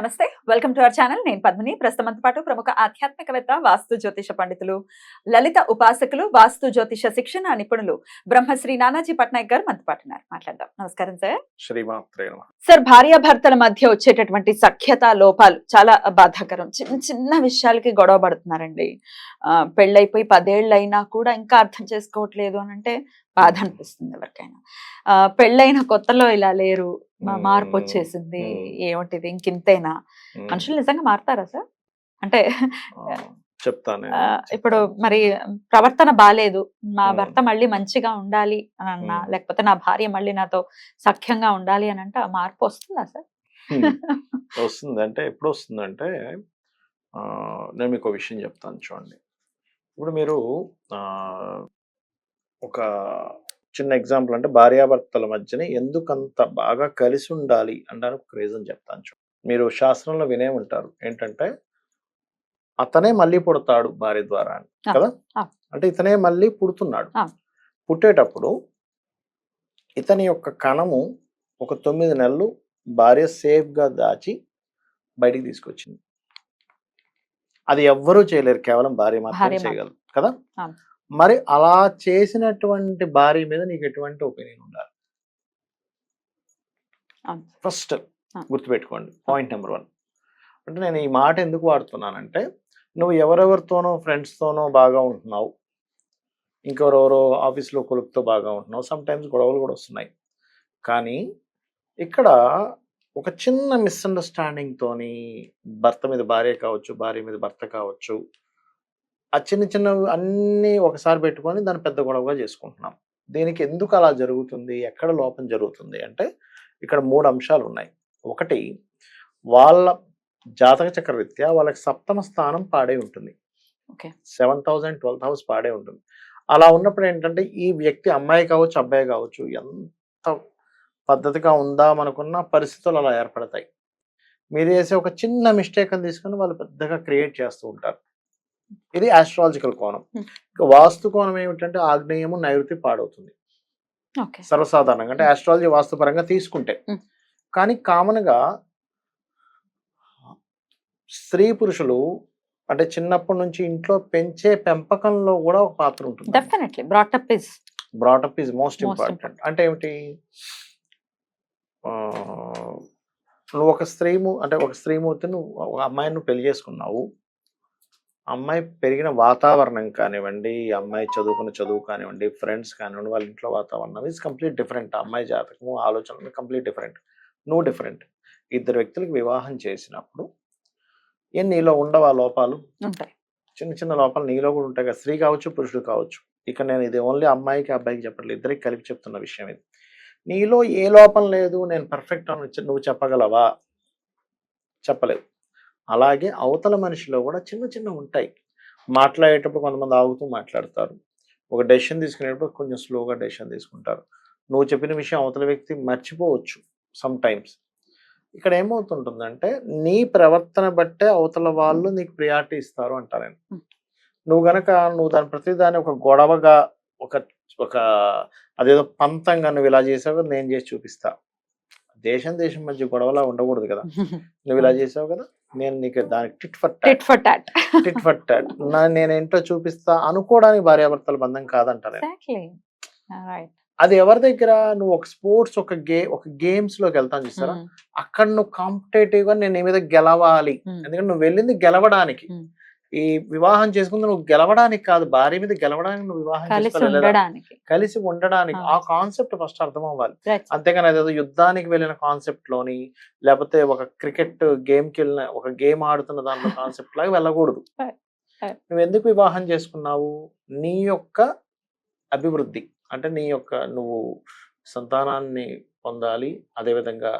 నమస్తే. Welcome to our channel నేను పద్మిని. ప్రస్తుతంతో పాటు ప్రముఖ ఆధ్యాత్మికవేత్త వాస్తు జ్యోతిష పండితులు లలిత ఉపాసకులు వాస్తు జ్యోతిష శిక్షణ నిపుణులు బ్రహ్మశ్రీ నానాజీ పట్నాయక్ గారు మనతో పాటు ఉన్నారు. మాట్లాడదాం. నమస్కారం సార్. సార్ భార్యాభర్తల మధ్య వచ్చేటటువంటి సఖ్యత లోపాలు చాలా బాధాకరం. చిన్న చిన్న విషయాలకి గొడవ పడుతున్నారండి. పెళ్ళైపోయి పదేళ్ళు అయినా కూడా ఇంకా అర్థం చేసుకోవట్లేదు అని అంటే బాధ అనిపిస్తుంది ఎవరికైనా. పెళ్ళైన కొత్తలో ఇలా లేరు. మార్పు. వచ్చేసింది. ఏమిటిది ఇంకింతేనా. మనుషులు నిజంగా మారుతారా సార్? అంటే చెప్తాను ఇప్పుడు మరి ప్రవర్తన మా మ్మ్. భర్త మళ్ళీ మంచిగా ఉండాలి అని అన్నా. లేకపోతే నా భార్య మళ్ళీ నాతో సఖ్యంగా ఉండాలి అని అంటే ఆ మార్పు వస్తుందా సార్? వస్తుంది. అంటే ఎప్పుడు వస్తుందంటే నేను మీకు విషయం చెప్తాను చూడండి. ఇప్పుడు మీరు ఆ, ఒక చిన్న ఎగ్జాంపుల్ అంటే భార్యాభర్తల మధ్యన ఎందుకంత బాగా కలిసి ఉండాలి అనడానికి ఒక రీజన్ చెప్తాను చూడండి మీరు శాస్త్రంలో వినే ఉంటారు ఏంటంటే అతనే మళ్ళీ పుడతాడు భార్య ద్వారా అని కదా. అంటే ఇతనే మళ్ళీ పుడుతున్నాడు. పుట్టేటప్పుడు ఇతని యొక్క కణము ఒక తొమ్మిది నెలలు భార్య సేఫ్గా దాచి బయటికి తీసుకొచ్చింది అది ఎవ్వరూ చేయలేరు కేవలం భార్య మాత్రమే. చేయగలరు కదా. మరి అలా చేసినటువంటి భార్య మీద నీకు ఎటువంటి ఒపీనియన్ ఉండాలి. ఫస్ట్. గుర్తుపెట్టుకోండి పాయింట్ నెంబర్ వన్. అంటే నేను ఈ మాట ఎందుకు వాడుతున్నానంటే నువ్వు ఎవరెవరితోనో ఫ్రెండ్స్తోనో బాగా ఉంటున్నావు. ఇంకెవరెవరో ఆఫీస్లో కొలుకుతో బాగా ఉంటున్నావు. సమ్ టైమ్స్ గొడవలు కూడా వస్తున్నాయి. కానీ ఇక్కడ ఒక చిన్న మిస్అండర్స్టాండింగ్ తోని భర్త మీద భార్య కావచ్చు భార్య మీద భర్త కావచ్చు ఆ చిన్న చిన్న అన్నీ ఒకసారి పెట్టుకొని దాన్ని పెద్ద గొడవగా చేసుకుంటున్నాం. దీనికి ఎందుకు అలా జరుగుతుంది? ఎక్కడ లోపం జరుగుతుంది? అంటే ఇక్కడ మూడు అంశాలు ఉన్నాయి. ఒకటి వాళ్ళ జాతక చక్ర రీత్యా వాళ్ళకి సప్తమ స్థానం పాడే ఉంటుంది. Okay. Seventh and twelfth house పాడే ఉంటుంది. అలా ఉన్నప్పుడు ఏంటంటే ఈ వ్యక్తి అమ్మాయి కావచ్చు అబ్బాయి కావచ్చు ఎంత పద్ధతిగా ఉందాం అనుకున్న పరిస్థితులు అలా ఏర్పడతాయి. మీరు చేసే ఒక చిన్న మిస్టేక్ అని తీసుకొని వాళ్ళు పెద్దగా క్రియేట్ చేస్తూ ఉంటారు. ఇది ఆస్ట్రాలజికల్ కోణం. Hmm. ఇక వాస్తు కోణం ఏమిటంటే ఆగ్నేయము నైరుతి పాడవుతుంది. సర్వసాధారణంగా అంటే ఆస్ట్రాలజీ వాస్తుపరంగా తీసుకుంటే. Hmm. కానీ కామన్గా స్త్రీ పురుషులు అంటే చిన్నప్పటి నుంచి ఇంట్లో పెంచే పెంపకంలో కూడా ఒక పాత్ర ఉంటుంది definitely brought up is brought up is most important అంటే ఏమిటి? నువ్వు ఒక స్త్రీము అంటే ఒక స్త్రీమూర్తిని నువ్వు ఒక అమ్మాయిని నువ్వు పెళ్ళి చేసుకున్నావు. అమ్మాయి పెరిగిన వాతావరణం కానివ్వండి ఈ అమ్మాయి చదువుకున్న చదువు కానివ్వండి ఫ్రెండ్స్ కానివ్వండి వాళ్ళ ఇంట్లో వాతావరణం ఇస్ కంప్లీట్ డిఫరెంట్ అమ్మాయి జాతకము ఆలోచనలు కంప్లీట్ డిఫరెంట్ నువ్వు డిఫరెంట్ ఇద్దరు వ్యక్తులకు వివాహం చేసినప్పుడు ఏం నీలో ఉండవా లోపాలు? ఉంటాయి. చిన్న చిన్న లోపాలు నీలో కూడా ఉంటాయి కదా. స్త్రీ కావచ్చు పురుషుడు కావచ్చు. ఇక నేను ఇది ఓన్లీ అమ్మాయికి అబ్బాయికి చెప్పట్లేదు. ఇద్దరికి కలిపి చెప్తున్న విషయం ఇది. నీలో ఏ లోపం లేదు నేను పర్ఫెక్ట్ అని నువ్వు చెప్పగలవా? చెప్పలేవు అలాగే అవతల మనిషిలో కూడా చిన్న చిన్న ఉంటాయి. మాట్లాడేటప్పుడు కొంతమంది ఆగుతూ మాట్లాడతారు. ఒక డెసిషన్ తీసుకునేటప్పుడు కొంచెం స్లోగా డెసిషన్ తీసుకుంటారు. నువ్వు చెప్పిన విషయం అవతల వ్యక్తి మర్చిపోవచ్చు సమ్ టైమ్స్ ఇక్కడ ఏమవుతుంటుందంటే నీ ప్రవర్తన బట్టే అవతల వాళ్ళు నీకు ప్రియారిటీ ఇస్తారు అంటారు నేను. నువ్వు గనక నువ్వు దాని ప్రతి దాన్ని ఒక గొడవగా ఒక ఒక అదేదో పంతంగా నువ్వు ఇలా చేసావు నేను చేసి చూపిస్తా. దేశం దేశం మధ్య గొడవలా ఉండకూడదు కదా. నువ్వు ఇలా చేసావు కదా నేను నీకు దానికి tit for tit for tat tit for tat నా నేను ఏంటో చూపిస్తా అనుకోవడానికి భార్యాభర్తల బంధం కాదంటారు. అది ఎవరి దగ్గర? నువ్వు ఒక స్పోర్ట్స్ ఒక గే ఒక గేమ్స్లోకి వెళ్తాను చూస్తారా అక్కడ నువ్వు కాంపిటేటివ్గా నేను నీ మీద గెలవాలి. ఎందుకంటే నువ్వు వెళ్ళింది గెలవడానికి. Hmm. ఈ వివాహం చేసుకుంది నువ్వు గెలవడానికి కాదు భార్య మీద గెలవడానికి నువ్వు వివాహం కలిసి చేసుకోవాలి కలిసి ఉండడానికి. ఆ. కాన్సెప్ట్ ఫస్ట్ అర్థం అవ్వాలి. అంతేగాని అదేదో యుద్ధానికి వెళ్ళిన కాన్సెప్ట్లోని లేకపోతే ఒక క్రికెట్ గేమ్కి వెళ్ళిన ఒక గేమ్ ఆడుతున్న దాంట్లో కాన్సెప్ట్ లాగా వెళ్ళకూడదు. నువ్వు ఎందుకు వివాహం చేసుకున్నావు? నీ యొక్క అభివృద్ధి. అంటే నీ యొక్క నువ్వు సంతానాన్ని పొందాలి అదేవిధంగా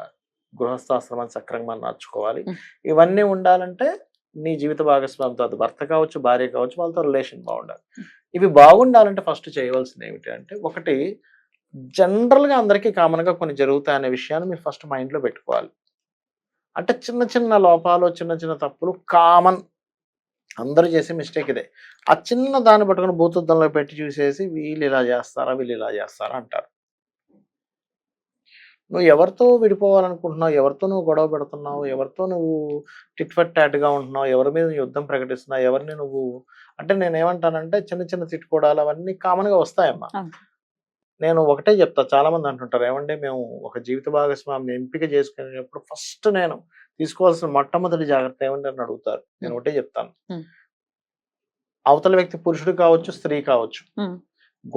గృహస్థాశ్రమాన్ని సక్రమంగా నడుచుకోవాలి Mm. ఇవన్నీ ఉండాలంటే నీ జీవిత భాగస్వామితో అది భర్త కావచ్చు భార్య కావచ్చు వాళ్ళతో రిలేషన్ బాగుండాలి. ఇవి బాగుండాలంటే ఫస్ట్ చేయవలసింది ఏమిటి అంటే ఒకటి జనరల్గా అందరికీ కామన్గా కొన్ని జరుగుతాయి అనే విషయాన్ని మీరు ఫస్ట్ మైండ్లో పెట్టుకోవాలి. అంటే చిన్న చిన్న లోపాలు చిన్న చిన్న తప్పులు కామన్ అందరూ చేసే మిస్టేక్ ఇదే. ఆ చిన్న దాన్ని పట్టుకొని భూతద్దంలో పెట్టి చూసేసి వీళ్ళు ఇలా చేస్తారా వీళ్ళు ఇలా చేస్తారా అంటారు. నువ్వు ఎవరితో విడిపోవాలనుకుంటున్నావు? ఎవరితో నువ్వు గొడవ పెడుతున్నావు? ఎవరితో నువ్వు టిట్ ఫట్ టాట్గా ఉంటున్నావు? ఎవరి మీద యుద్ధం ప్రకటిస్తున్నావు? ఎవరిని నువ్వు అంటే నేను ఏమంటానంటే చిన్న చిన్న తిట్టుకోవడాలు అవన్నీ కామన్గా వస్తాయమ్మా. నేను ఒకటే చెప్తా. చాలా మంది అంటుంటారు ఏమంటే మేము ఒక జీవిత భాగస్వామిని ఎంపిక చేసుకునేటప్పుడు ఫస్ట్ నేను తీసుకోవాల్సిన మొట్టమొదటి జాగ్రత్త ఏమంటే అని అడుగుతారు. నేను ఒకటే చెప్తాను. అవతల వ్యక్తి పురుషుడు కావచ్చు స్త్రీ కావచ్చు.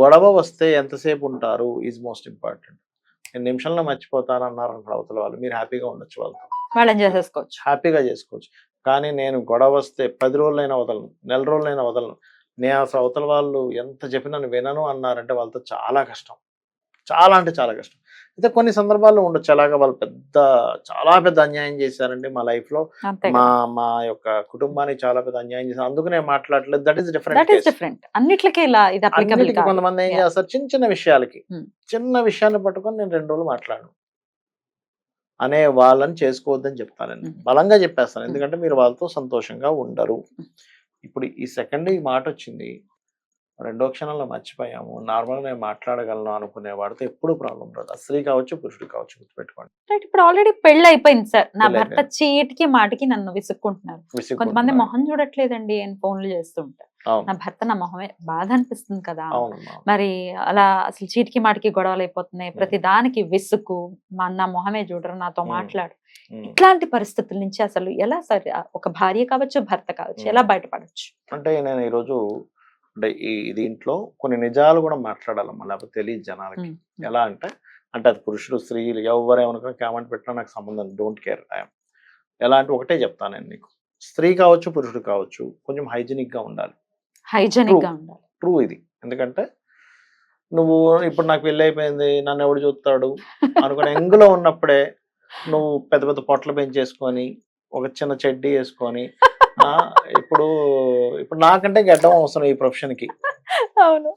గొడవ వస్తే ఎంతసేపు ఉంటారు? ఈజ్ మోస్ట్ ఇంపార్టెంట్ నిమిషంలో మర్చిపోతాను అన్నారు అనుకో అవతల వాళ్ళు. మీరు హ్యాపీగా ఉండొచ్చు వాళ్ళతో. వాళ్ళని చేసేసుకోవచ్చు. హ్యాపీగా చేసుకోవచ్చు. కానీ నేను గొడవ వస్తే పది రోజులైనా వదలను నెల రోజులైనా వదలను. నేను అసలు అవతల వాళ్ళు ఎంత చెప్పినా నేను వినను అన్నారంటే వాళ్ళతో చాలా కష్టం. చాలా అంటే చాలా కష్టం. అయితే కొన్ని సందర్భాల్లో ఉండొచ్చు. అలాగా వాళ్ళు పెద్ద చాలా పెద్ద అన్యాయం చేశారండి మా లైఫ్లో. మా మా యొక్క కుటుంబానికి చాలా పెద్ద అన్యాయం చేశారు. అందుకు నేను మాట్లాడలేదు దట్ ఈస్ డిఫరెంట్ డిఫరెంట్ అన్నిట్లకి ఇలా ఇది అప్లికబుల్ అన్నిటికీ కొంతమంది ఏం. చేస్తారు? చిన్న చిన్న విషయాలకి. Hmm. చిన్న విషయాన్ని పట్టుకొని నేను రెండు రోజులు మాట్లాడను. అనే వాళ్ళని చేసుకోవద్దని చెప్తానండి. Hmm. బలంగా చెప్పేస్తాను. Hmm. ఎందుకంటే మీరు వాళ్ళతో సంతోషంగా ఉండరు. ఇప్పుడు ఈ సెకండ్ ఈ మాట వచ్చింది. రెండో క్షణంలో మర్చిపోయాము. నార్మల్గా నేను మాట్లాడగలను అనుకునే వాడితో ఎప్పుడు ప్రాబ్లం రాదు. స్త్రీ కావచ్చు పురుషుడు కావచ్చు గుర్తుపెట్టుకోండి. రైట్ ఇప్పుడు ఆల్రెడీ పెళ్ళి అయిపోయింది సార్. నా భర్త చీటికి మాటికి నన్ను విసుక్కుంటున్నారు. కొంతమంది. మొహం చూడట్లేదండి. అని ఫోన్లు చేస్తుంటారు నా భర్త నా మొహమే బాధ అనిపిస్తుంది కదా. మరి అలా అసలు చీటికి మాటికి గొడవలు అయిపోతున్నాయి. ప్రతి దానికి విసుగు మా నా మొహమే చూడరు నాతో. మాట్లాడు. ఇట్లాంటి పరిస్థితుల నుంచి అసలు ఎలా సరే ఒక భార్య కావచ్చు భర్త కావచ్చు ఎలా. బయటపడచ్చు? అంటే నేను ఈరోజు అంటే ఈ దీంట్లో కొన్ని నిజాలు కూడా మాట్లాడాలమ్మా లేకపోతే తెలియదు జనాలకి. ఎలా అంటే అంటే అది పురుషుడు స్త్రీలు ఎవరేమనుకున్నా కామెంట్ పెట్టినా నాకు సంబంధం డోంట్ కేర్ ఎలా అంటే ఒకటే చెప్తాను నేను నీకు. స్త్రీ కావచ్చు పురుషుడు కావచ్చు కొంచెం hygienic గా ఉండాలి. హైజెనిక్గా ఉండాలి. ట్రూ ఇది. ఎందుకంటే నువ్వు ఇప్పుడు నాకు పెళ్ళి అయిపోయింది నన్ను ఎవడు చూస్తాడు? అనుకుని ఎంగులో ఉన్నప్పుడే నువ్వు పెద్ద పెద్ద పొట్ల పెంచేసుకొని ఒక చిన్న చెడ్డీ వేసుకొని ఇప్పుడు ఇప్పుడు నాకంటే గడ్డం అవసరం ఈ profession కి. అవును.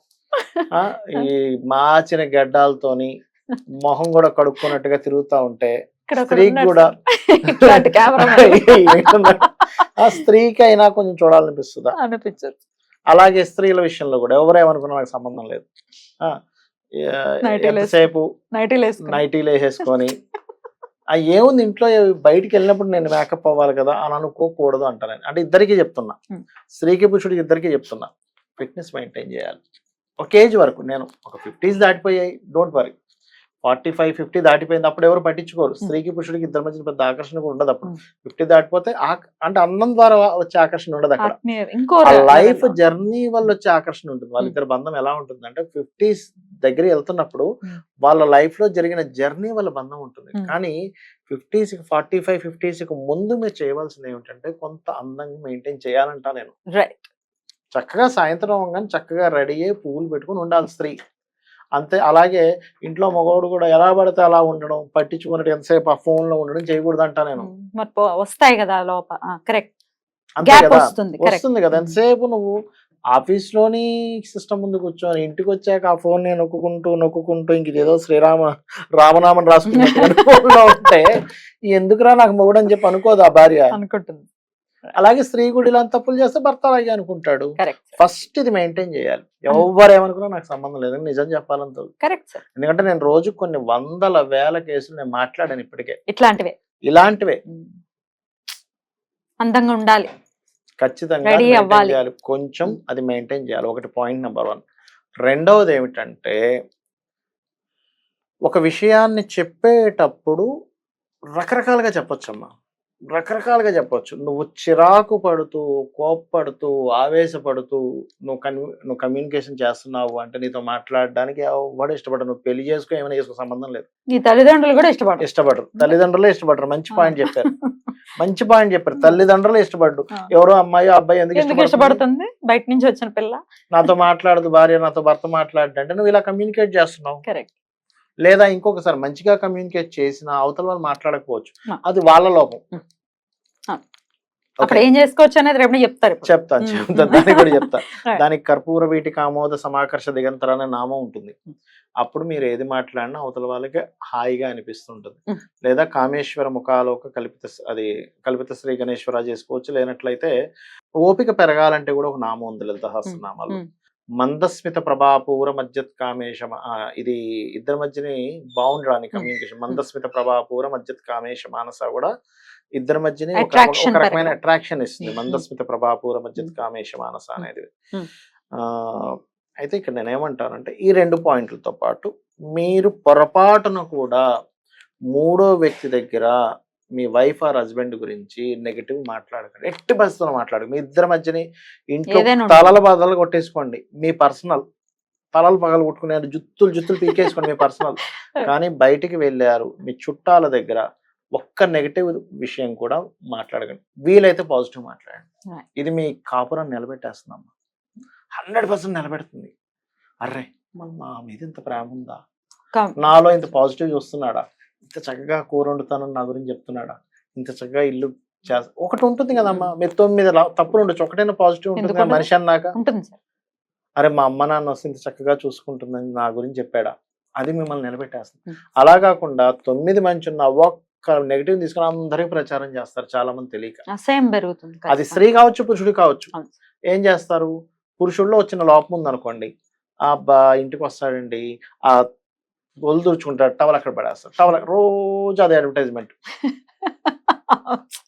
ఆ, ఈ మాచిన గడ్డాలతోని మొహం కూడా కడుక్కున్నట్టుగా తిరుగుతా ఉంటే స్త్రీకి ఉన్నాడు కూడా ఆ స్త్రీకి అయినా కొంచెం చూడాలనిపిస్తుందా? అనిపించదు. అలాగే స్త్రీల విషయంలో కూడా ఎవరేమనుకున్నా నాకు సంబంధం లేదు. వేసుకుని నైటీలు వేసేసుకొని ఆ ఏముంది ఇంట్లో బయటికి వెళ్ళినప్పుడు నేను మేకప్ అవ్వాలి కదా అని అనుకోకూడదు అంటాను అంటే ఇద్దరికి చెప్తున్నా. స్త్రీకి పురుషుడికి ఇద్దరికి చెప్తున్నా. ఫిట్నెస్ మెయింటైన్ చేయాలి. ఒక ఏజ్ వరకు నేను ఒక fifties దాటిపోయాయి. Don't worry forty five fifty దాటిపోయింది. అప్పుడు ఎవరు పట్టించుకోరు. స్త్రీకి పురుషుడికి ఇద్దరి మధ్య పెద్ద ఆకర్షణ కూడా ఉండదు అప్పుడు. ఫిఫ్టీ దాటిపోతే అంటే అన్నం ద్వారా వచ్చే ఆకర్షణ ఉండదు అక్కడ. లైఫ్. జర్నీ వల్ల వచ్చే ఆకర్షణ ఉంటుంది. వాళ్ళిద్దరి బంధం ఎలా ఉంటుంది అంటే ఫిఫ్టీస్ దగ్గర వెళ్తున్నప్పుడు. వాళ్ళ లైఫ్లో జరిగిన జర్నీ వల్ల బంధం ఉంటుంది. కానీ ఫిఫ్టీస్ ఫార్టీ ఫైవ్ ఫిఫ్టీస్ ముందు మీరు చేయవలసింది ఏమిటంటే కొంత అందంగా మెయింటైన్ చేయాలంట నేను. చక్కగా సాయంత్రం కానీ చక్కగా రెడీ అయ్యి పువ్వులు పెట్టుకుని ఉండాలి స్త్రీ. అంతే. అలాగే ఇంట్లో మగవాడు కూడా ఎలా పడితే అలా ఉండడం పట్టించుకున్నట్టు ఎంతసేపు ఆ ఫోన్లో ఉండడం చేయకూడదు అంట నేను వస్తాయి కదా లోప. కరెక్ట్. వస్తుంది. కదా. ఎంతసేపు నువ్వు ఆఫీస్లోని సిస్టమ్ ముందు కూర్చొని ఇంటికి వచ్చాక ఆ ఫోన్ని నొక్కుంటూ నొక్కుంటూ ఇంక ఇదేదో శ్రీరామ రామనామం రాసుకున్నట్టు phone లో ఉంటే ఎందుకురా నాకు మొగుడు అని చెప్పి అనుకోదు ఆ భార్య. అనుకుంటుంది. అలాగే స్త్రీ కూడా ఇలాంటి తప్పులు చేస్తే భర్త అలాగే అనుకుంటాడు. ఫస్ట్ ఇది మెయింటైన్ చేయాలి. ఎవరు ఏమనుకున్నా నాకు సంబంధం లేదు నిజం చెప్పాలంత కరెక్ట్ సార్ ఎందుకంటే నేను రోజు కొన్ని వందల వేల కేసులు నేను మాట్లాడాను ఇప్పటికే. ఇట్లాంటివే. ఇలాంటివే. అందంగా ఉండాలి. ఖచ్చితంగా కొంచెం అది మెయింటైన్ చేయాలి. ఒకటి పాయింట్ నెంబర్ వన్ రెండవది ఏమిటంటే ఒక విషయాన్ని చెప్పేటప్పుడు రకరకాలుగా చెప్పొచ్చమ్మా. రకరకాలుగా చెప్పొచ్చు. నువ్వు చిరాకు పడుతూ కోప్పడుతూ ఆవేశపడుతూ నువ్వు కన్వి నువ్వు కమ్యూనికేషన్ చేస్తున్నావు అంటే నీతో మాట్లాడడానికి ఎవడు ఇష్టపడరు. నువ్వు పెళ్ళి చేసుకో ఏమైనా చేసుకో సంబంధం లేదు. నీ తల్లిదండ్రులు కూడా ఇష్టపడరు. ఇష్టపడరు. తల్లిదండ్రులే ఇష్టపడరు. మంచి పాయింట్ చెప్పారు. మంచి పాయింట్ చెప్పారు. తల్లిదండ్రులే ఇష్టపడ్డు. ఎవరో అమ్మాయి అబ్బాయి ఎందుకు ఇష్టపడుతుంది? బయట నుంచి వచ్చిన పిల్ల. నాతో మాట్లాడదు భార్య నాతో భర్త మాట్లాడు అంటే నువ్వు ఇలా కమ్యూనికేట్ చేస్తున్నావు. కరెక్ట్ లేదా ఇంకొకసారి మంచిగా కమ్యూనికేట్ చేసిన అవతల వాళ్ళు మాట్లాడకపోవచ్చు. అది వాళ్ళ లోపం. అప్పుడు ఏం చేసుకోవచ్చు అనేది రేపు చెప్తారు. చెప్తాను మ్మ్. చెప్తాను. దానికి కూడా చెప్తా. దానికి కర్పూర వీటికి ఆమోద సమాకర్ష దిగంతర అనే నామం ఉంటుంది. అప్పుడు మీరు ఏది మాట్లాడినా అవతల వాళ్ళకి హాయిగా అనిపిస్తుంటుంది. లేదా కామేశ్వర ముఖాలోక కల్పిత అది కల్పిత శ్రీ గణేశ్వర చేసుకోవచ్చు. లేనట్లయితే ఓపిక పెరగాలంటే కూడా ఒక నామం ఉంది లలిత నామాలు మ్మ్. మందస్మిత ప్రభాపూర మధ్యత్ కామేశ ఇది ఇద్దరి మధ్యని బాగుండడానికి కమ్యూనికేషన్ మందస్మిత ప్రభాపూర మధ్యత్ కామేశ మానస కూడా ఇద్దరి మధ్యని ఒక- రకమైన. అట్రాక్షన్ ఇస్తుంది. మ్మ్. మందస్మిత ప్రభాపూర మధ్యత్ మ్మ్. కామేశ మానస అనేది అయితే ఇక్కడ నేను ఏమంటానంటే ఈ రెండు పాయింట్లతో పాటు మీరు పొరపాటున కూడా మూడో వ్యక్తి దగ్గర మీ వైఫ్ ఆర్ హస్బెండ్ గురించి నెగటివ్ మాట్లాడకండి. ఎట్టి పరిస్థితుల్లో మాట్లాడకండి. మీ ఇద్దరి మధ్యని ఇంట్లో. తలల బదలు కొట్టేసుకోండి. మీ పర్సనల్ తలలు పగలు కొట్టుకునే జుత్తులు జుత్తులు పీకేసుకోండి మీ పర్సనల్. కానీ బయటికి వెళ్ళారు. మీ చుట్టాల దగ్గర ఒక్క నెగటివ్ విషయం కూడా మాట్లాడకండి. వీలైతే పాజిటివ్ మాట్లాడండి. ఇది మీ కాపురం నిలబెట్టేస్తుందమ్మా. హండ్రెడ్ పర్సెంట్ నిలబెడుతుంది. అర్రే మన మా మీద ఇంత ప్రేమ ఉందా? నాలో ఇంత పాజిటివ్ చూస్తున్నాడా? ఇంత చక్కగా కూర వండుతానని నా గురించి చెప్తున్నాడా? ఇంత చక్కగా ఇల్లు చేస్తా ఒకటి ఉంటుంది కదమ్మా. మీరు తొమ్మిది లా- తప్పులు ఉండొచ్చు. ఒకటైనా పాజిటివ్ ఉంటుంది? మనిషి అన్నాక? అరే మా అమ్మ నాన్న వస్తే ఇంత చక్కగా చూసుకుంటుందని నా గురించి చెప్పాడా? అది మిమ్మల్ని నిలబెట్టేస్తుంది. Hmm. అలా కాకుండా తొమ్మిది మంచి ఉన్న ఒక్క నెగిటివ్ తీసుకుని అందరికీ ప్రచారం చేస్తారు చాలా మంది తెలియక అసహ్యం పెరుగుతుంది అది. స్త్రీ కావచ్చు పురుషుడు కావచ్చు. ఏం చేస్తారు పురుషుల్లో వచ్చిన లోపం ఉందనుకోండి ఆ అబ్బా ఇంటికి వస్తాడండి ఆ ఒళ్ళు తుడుచుకుంటాడు టవల్ అక్కడ పడేస్తాడు టవల్ రోజు అదే అడ్వర్టైజ్మెంట్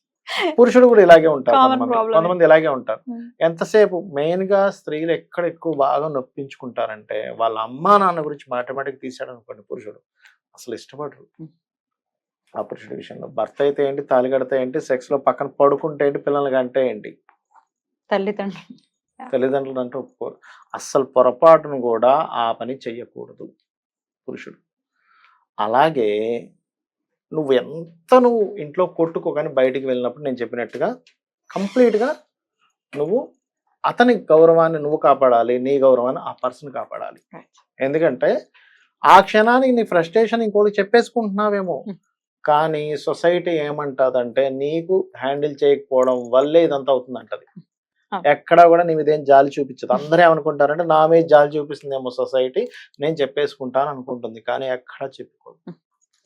పురుషుడు కూడా ఇలాగే ఉంటారు కొంతమంది. ఇలాగే ఉంటారు. ఎంతసేపు మెయిన్గా స్త్రీలు ఎక్కడ ఎక్కువ బాగా నొప్పించుకుంటారంటే వాళ్ళ అమ్మా నాన్న గురించి మాటమాటికి తీసాడు అనుకోండి పురుషుడు అసలు ఇష్టపడరు. ఆ పురుషుడి విషయంలో. భర్త అయితే ఏంటి తాలి కడితే ఏంటి సెక్స్లో పక్కన పడుకుంటే ఏంటి పిల్లలకి అంటే ఏంటి తల్లిదండ్రులు. తల్లిదండ్రులు అంటే ఒప్పుకోరు. అస్సలు పొరపాటును కూడా ఆ పని చెయ్యకూడదు పురుషుడు. అలాగే నువ్వు ఎంత నువ్వు ఇంట్లో కొట్టుకో కానీ బయటికి వెళ్ళినప్పుడు నేను చెప్పినట్టుగా కంప్లీట్గా నువ్వు అతని గౌరవాన్ని నువ్వు కాపాడాలి నీ గౌరవాన్ని ఆ పర్సన్ కాపాడాలి. ఎందుకంటే ఆ క్షణానికి నీ ఫ్రస్ట్రేషన్ ఇంకోటి చెప్పేసుకుంటున్నావేమో. కానీ సొసైటీ ఏమంటదంటే నీకు హ్యాండిల్ చేయకపోవడం వల్లే ఇదంతా అవుతుంది అంటది Ah. ఎక్కడా కూడా నీ మీద ఏం జాలి చూపించదు. అందరూ ఏమనుకుంటారంటే నా మీద జాలి చూపిస్తుందేమో సొసైటీ నేను చెప్పేసుకుంటాను అనుకుంటుంది. కానీ ఎక్కడా చెప్పుకోదు.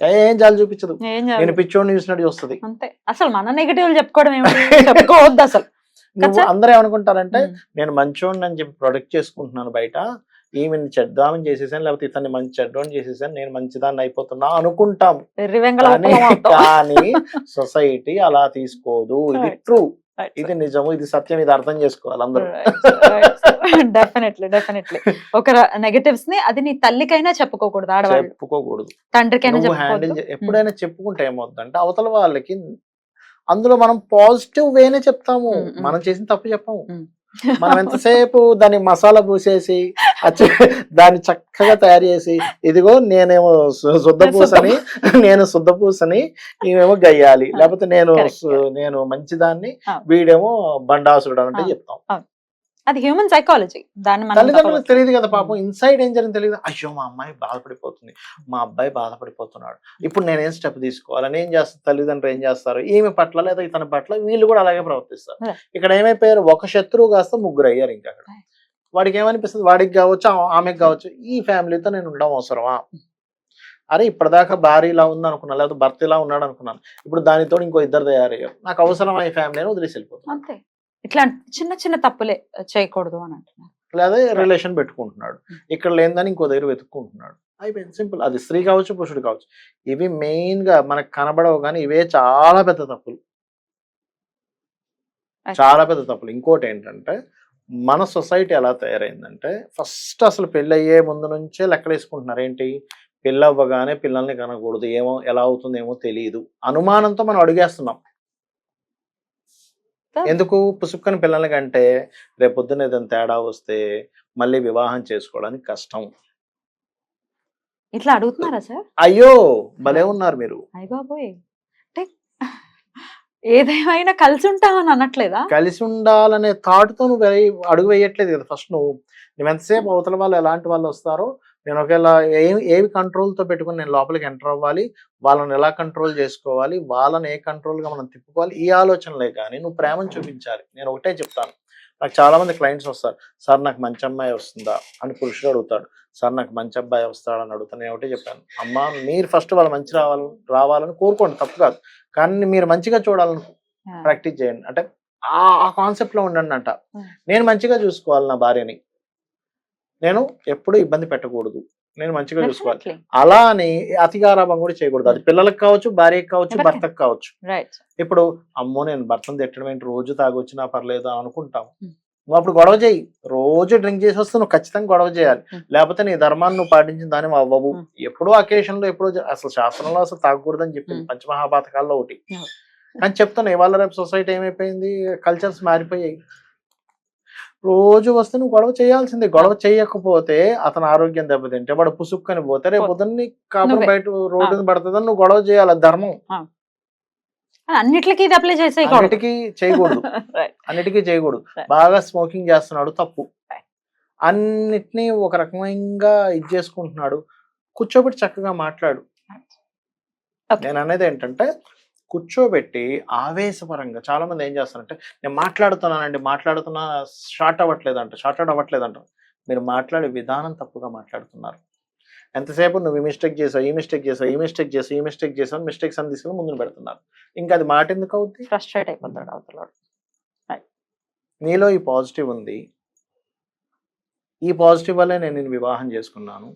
ఏం జాలి చూపించదు. నేను పిచ్చోడిని చూసినట్టు చూస్తుంది. అంతే. అసలు మన నెగటివ్ చెప్పుకోవడం చెప్పుకోవద్దు అసలు. నువ్వు? అందరూ ఏమనుకుంటారంటే. నేను మంచోడిని అని చెప్పి ప్రొడక్ట్ చేసుకుంటున్నాను బయట. ఈమెను చెడ్దామని చేసేసాను లేకపోతే ఇతన్ని మంచి చెడ్డోని చేసేసాను నేను మంచిదాన్ని అయిపోతున్నా అనుకుంటాం. కానీ సొసైటీ అలా తీసుకోదు. ఇది. ట్రూ. ఇది నిజము ఇది సత్యం ఇది అర్థం చేసుకోవాలి అందరూ. డెఫినెట్లీ డెఫినెట్లీ ఒక నెగటివ్స్ని అది నీ తల్లికైనా చెప్పుకోకూడదు ఆడవాళ్ళు. చెప్పుకోకూడదు. తండ్రికైనా హ్యాండిల్ చెప్పుకోవద్దు ఎప్పుడైనా చెప్పుకుంటే ఏమవుతుందంటే అవతల వాళ్ళకి అందులో మనం పాజిటివ్ వేనే చెప్తాము. ఉమ్, ఉమ్. మనం చేసిన తప్పు చెప్పము. మనం ఎంతసేపు దాన్ని మసాలా పూసేసి దాన్ని చక్కగా తయారు చేసి ఇదిగో నేనేమో సు- శుద్ధ పూసని నేను శుద్ధ పూసని ఈమెమో గయ్యాలి. లేకపోతే నేను నేను మంచిదాన్ని. వీడేమో బండాసురుడు అంటే. చెప్తాం. అది హ్యూమన్ సైకాలజీ దాన్ని తల్లిదండ్రులకు. తెలియదు కదా పాపం. ఇన్సైడ్ ఏం జరిగింది తెలియదు. అయ్యో మా అమ్మాయి బాధపడిపోతుంది. మా అబ్బాయి బాధపడిపోతున్నాడు. ఇప్పుడు నేను ఏం స్టెప్ తీసుకోవాలని ఏం చేస్తారు తల్లిదండ్రులు ఏం చేస్తారు? ఈమె పట్ల లేదా ఇతని పట్ల వీళ్ళు కూడా అలాగే ప్రవర్తిస్తారు. ఇక్కడ ఏమైపోయారు? ఒక శత్రువు కాస్త ముగ్గురు అయ్యారు ఇంకా అక్కడ. వాడికి ఏమనిపిస్తుంది వాడికి కావచ్చు ఆమెకి కావచ్చు ఈ ఫ్యామిలీతో నేను ఉండడం అవసరమా? అరే ఇప్పటిదాకా భార్య ఇలా ఉంది అనుకున్నాను లేకపోతే భర్త ఇలా ఉన్నాడు అనుకున్నాను ఇప్పుడు దానితో ఇంకో ఇద్దరు తయారయ్యారు. నాకు అవసరమా ఈ ఫ్యామిలీ అని వదిలేసి వెళ్ళిపోతున్నాను అంతే. ఇట్లాంటి చిన్న చిన్న తప్పులే చేయకూడదు అని అంటున్నారు. లేదా రిలేషన్ పెట్టుకుంటున్నాడు. ఇక్కడ లేదని ఇంకో దగ్గర వెతుక్కుంటున్నాడు. అయిపోయింది. సింపుల్. అది స్త్రీ కావచ్చు పురుషుడు కావచ్చు. ఇవి మెయిన్గా మనకు కనబడవు కానీ ఇవే చాలా పెద్ద తప్పులు. చాలా పెద్ద తప్పులు. ఇంకోటి ఏంటంటే మన సొసైటీ ఎలా తయారైందంటే ఫస్ట్ అసలు పెళ్ళి అయ్యే ముందు నుంచే లెక్కలేసుకుంటున్నారు. ఏంటి? పెళ్ళి అవ్వగానే పిల్లల్ని కనకూడదు. ఏమో ఎలా అవుతుందో ఏమో తెలియదు అనుమానంతో మనం అడిగేస్తున్నాం. ఎందుకు? పుసుక్కని పిల్లల్ని కంటే రేపు పొద్దున్న ఏదైనా తేడా వస్తే మళ్ళీ వివాహం చేసుకోవడానికి కష్టం. ఇట్లా అడుగుతున్నారా సార్? అయ్యో! భలే ఉన్నారు మీరు. అయ్య బాబోయ్! అంటే ఏదేమైనా కలిసి ఉంటామని అనట్లేదా? కలిసి ఉండాలనే థాట్తో నువ్వు అడుగు వేయట్లేదు కదా ఫస్ట్ నువ్వు. నువ్వు ఎంతసేపు అవతల వాళ్ళు ఎలాంటి వాళ్ళు వస్తారో నేను ఒకవేళ ఏవి ఏవి కంట్రోల్తో పెట్టుకుని నేను లోపలికి ఎంటర్ అవ్వాలి వాళ్ళని ఎలా కంట్రోల్ చేసుకోవాలి వాళ్ళని ఏ కంట్రోల్గా మనం తిప్పుకోవాలి ఈ ఆలోచనలే కానీ నువ్వు ప్రేమను చూపించాలి. నేను ఒకటే చెప్తాను. నాకు చాలా మంది క్లయింట్స్ వస్తారు. సార్ నాకు మంచి అమ్మాయి వస్తుందా? అని పురుషుడు అడుగుతాడు. సార్ నాకు మంచి అబ్బాయి వస్తాడని అడుగుతాను నేను ఒకటే చెప్పాను. అమ్మా మీరు ఫస్ట్ వాళ్ళు మంచి రావాలని రావాలని కోరుకోండి తప్పు కాదు. కానీ మీరు మంచిగా చూడాలని ప్రాక్టీస్ చేయండి. అంటే ఆ కాన్సెప్ట్లో ఉండండి అంట Hmm. నేను మంచిగా చూసుకోవాలి నా భార్యని. నేను ఎప్పుడు ఇబ్బంది పెట్టకూడదు. నేను మంచిగా చూసుకోవాలి. అలా అని అతిగారాభం కూడా చేయకూడదు. అది పిల్లలకు కావచ్చు భార్యకి కావచ్చు. భర్తకు కావచ్చు. ఇప్పుడు అమ్మో నేను భర్తను తిట్టడం ఏంటి? రోజు తాగొచ్చినా పర్లేదు అనుకుంటాం. Hmm. నువ్వు అప్పుడు గొడవ చేయి రోజు డ్రింక్ చేసి వస్తే నువ్వు ఖచ్చితంగా గొడవ చేయాలి. లేకపోతే నీ ధర్మాన్ని నువ్వు పాటించిన దాని అవ్వవు. ఎప్పుడో అకేషన్లో ఎప్పుడో అసలు శాస్త్రంలో అసలు తాగకూడదని చెప్పింది. పంచమహాపాతకాల్లో ఒకటి. కానీ చెప్తాను ఇవాళ రేపు సొసైటీ ఏమైపోయింది కల్చర్స్ మారిపోయాయి రోజు వస్తే నువ్వు గొడవ చేయాల్సిందే గొడవ చేయకపోతే అతని ఆరోగ్యం దెబ్బతింటే వాడు పుసుక్కని పోతే రేపు. పొద్దున్న కాపురం నువ్వే. బయట రోడ్డు మీద పడుతుందని నువ్వు గొడవ చేయాలి ధర్మం అన్నిటికీ ఇది అప్లై చేసేయకూడదు అన్నిటికీ చేయకూడదు. అన్నిటికీ చేయకూడదు. బాగా స్మోకింగ్ చేస్తున్నాడు తప్పు. అన్నిటినీ ఒక రకంగా ఇది చేసుకుంటున్నాడు. కూర్చోబెట్టి చక్కగా మాట్లాడు. నేను అనేది ఏంటంటే కూర్చోబెట్టి ఆవేశపరంగా చాలా మంది ఏం చేస్తారంటే నేను మాట్లాడుతున్నానండి మాట్లాడుతున్నా షార్ట్ అవ్వట్లేదంట షార్ట్ అవుట్ అవ్వట్లేదంట. మీరు మాట్లాడే విధానం తప్పుగా మాట్లాడుతున్నారు. ఎంతసేపు నువ్వు ఈ మిస్టేక్ చేసావు ఈ మిస్టేక్ చేసావు ఈ మిస్టేక్ చేసావు ఈ మిస్టేక్ చేసావు మిస్టేక్స్ అని తీసుకుని ముందుకు పెడుతున్నారు. ఇంకా అది మాట ఎందుకు అవుద్ది? ఫ్రస్ట్రేట్ అయిపోతాడు అవతల నీలో ఈ పాజిటివ్ ఉంది. ఈ పాజిటివ్ వల్లే నేను నేను వివాహం చేసుకున్నాను.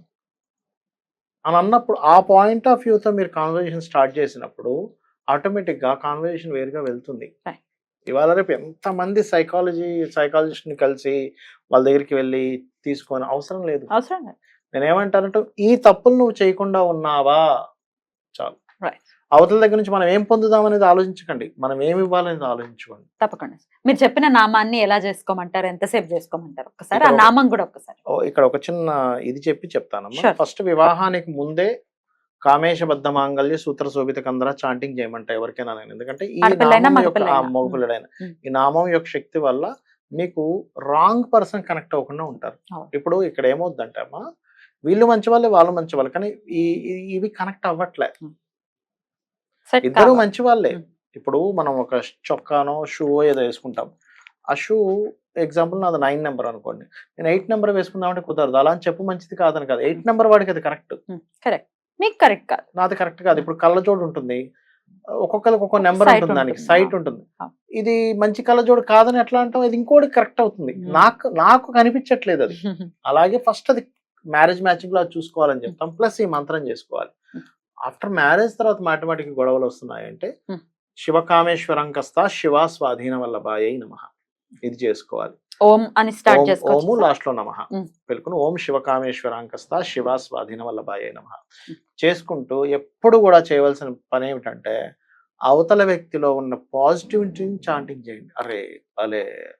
అని అన్నప్పుడు ఆ పాయింట్ ఆఫ్ వ్యూతో మీరు కాన్వర్జేషన్ స్టార్ట్ చేసినప్పుడు ఆటోమేటిక్గా కాన్వర్జేషన్ వేరుగా వెళ్తుంది. ఇవాళ రేపు ఎంతమంది సైకాలజీ సైకాలజిస్ట్ని కలిసి వాళ్ళ దగ్గరికి వెళ్ళి తీసుకొని అవసరం లేదు. అవసరం లేదు. నేను ఏమంటానంటే ఈ తప్పులు నువ్వు చేయకుండా ఉన్నావా? చాలు. అవతల దగ్గర నుంచి మనం ఏం పొందుదాం అనేది ఆలోచించకండి. మనం ఏమి ఇవ్వాలనేది ఆలోచించుకోండి. తప్పకుండా. మీరు చెప్పిన నామాన్ని ఎలా చేసుకోమంటారు? ఎంతసేపు చేసుకోమంటారు? ఒక్కసారి ఆ నామం కూడా ఒక్కసారి. ఓ, ఇక్కడ ఒక చిన్న ఇది చెప్పి చెప్తానమ్మా. ఫస్ట్ వివాహానికి ముందే కామేశబద్ధ మాంగళ్య సూత్ర శోభిత కందర చాంటింగ్ చేయమంట ఎవరికైనా నేను. ఎందుకంటే ఈ నామం యొక్క మగపిల్లడైనా. ఈ నామం యొక్క శక్తి వల్ల మీకు రాంగ్ పర్సన్ కనెక్ట్ అవ్వకుండా ఉంటారు. ఇప్పుడు ఇక్కడ ఏమవుద్దంటే అమ్మా వీళ్ళు మంచి వాళ్ళే వాళ్ళు మంచి వాళ్ళు కానీ ఈ ఇవి కనెక్ట్ అవ్వట్లే. ఇద్దరు మంచి వాళ్ళే. ఇప్పుడు మనం ఒక చొక్కానో షూ ఏదో వేసుకుంటాం. ఆ షూ ఎగ్జాంపుల్ నాది నైన్ నెంబర్ అనుకోండి. నేను ఎయిట్ నెంబర్ వేసుకుందామంటే కుదరదు. అలా అని చెప్పు మంచిది కాదని కాదు. ఎయిట్ నెంబర్ వాడికి అది కరెక్ట్. కరెక్ట్. కరెక్ట్ కాదు. నాది కరెక్ట్ కాదు. ఇప్పుడు కళ్ళజోడు ఉంటుంది. ఒక్కొక్కరికి ఒక్కొక్క నెంబర్ ఉంటుంది దానికి. సైట్. ఉంటుంది. ఇది మంచి కళ్ళజోడు కాదని ఎట్లా అంటాం? ఇది ఇంకోటి కరెక్ట్ అవుతుంది. నాకు నాకు కనిపించట్లేదు అది. అలాగే ఫస్ట్ అది మ్యారేజ్ మ్యాచింగ్లో చూసుకోవాలని చెప్తాం. ప్లస్ ఈ మంత్రం చేసుకోవాలి. Hmm. ఆఫ్టర్ మ్యారేజ్ తర్వాత మాటిమాటికి గొడవలు వస్తున్నాయంటే Hmm. శివకామేశ్వరం కస్తా శివ స్వాధీన వల్లభాయై నమ. ఇది చేసుకోవాలి. ఓం అని స్టార్ట్ ఓము లాస్ట్లో నమ. Hmm. పెట్టుకుని ఓం శివకామేశ్వరాంకస్త శివ స్వాధీన వల్లభాయై నమ చేసుకుంటూ ఎప్పుడు కూడా చేయవలసిన పని ఏమిటంటే అవతల వ్యక్తిలో ఉన్న పాజిటివిటీని చాంటింగ్ చేయండి. అరే భలే.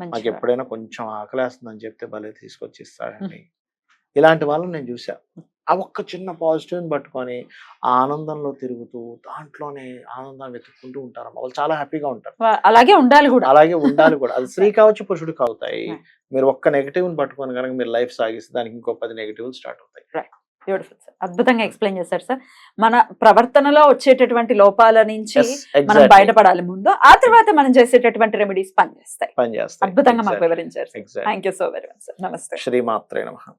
మంచిగా. ఎప్పుడైనా కొంచెం ఆకలేస్తుందని చెప్తే భలే తీసుకొచ్చి ఇస్తాడండి. ఇలాంటి వాళ్ళని నేను చూసా ఆ ఒక్క చిన్న పాజిటివ్ పట్టుకొని ఆ ఆనందంలో తిరుగుతూ దాంట్లోనే ఆనందాన్ని వెతుక్కుంటూ ఉంటారు వాళ్ళు చాలా హ్యాపీగా ఉంటారు. అలాగే ఉండాలి కూడా. అలాగే ఉండాలి కూడా. అది స్త్రీ కావచ్చు పురుషుడికి అవుతాయి Right. మీరు ఒక్క నెగిటివ్ పట్టుకొని కనుక మీరు లైఫ్ సాగిస్తే దానికి ఇంకో పది నెగిటివ్ స్టార్ట్ అవుతాయి. బ్యూటిఫుల్ సార్ అద్భుతంగా ఎక్స్ప్లెయిన్ చేశారు సార్ మన ప్రవర్తనలో వచ్చేటటువంటి లోపాల నుంచి మనం. బయటపడాలి ముందు. ఆ తర్వాత మనం చేసేటటువంటి రెమెడీస్ పనిచేస్తాయి. పని చేస్తాయి అద్భుతంగా మాకు వివరించారు thank you so very much sir నమస్తే శ్రీమాత్రే నమః.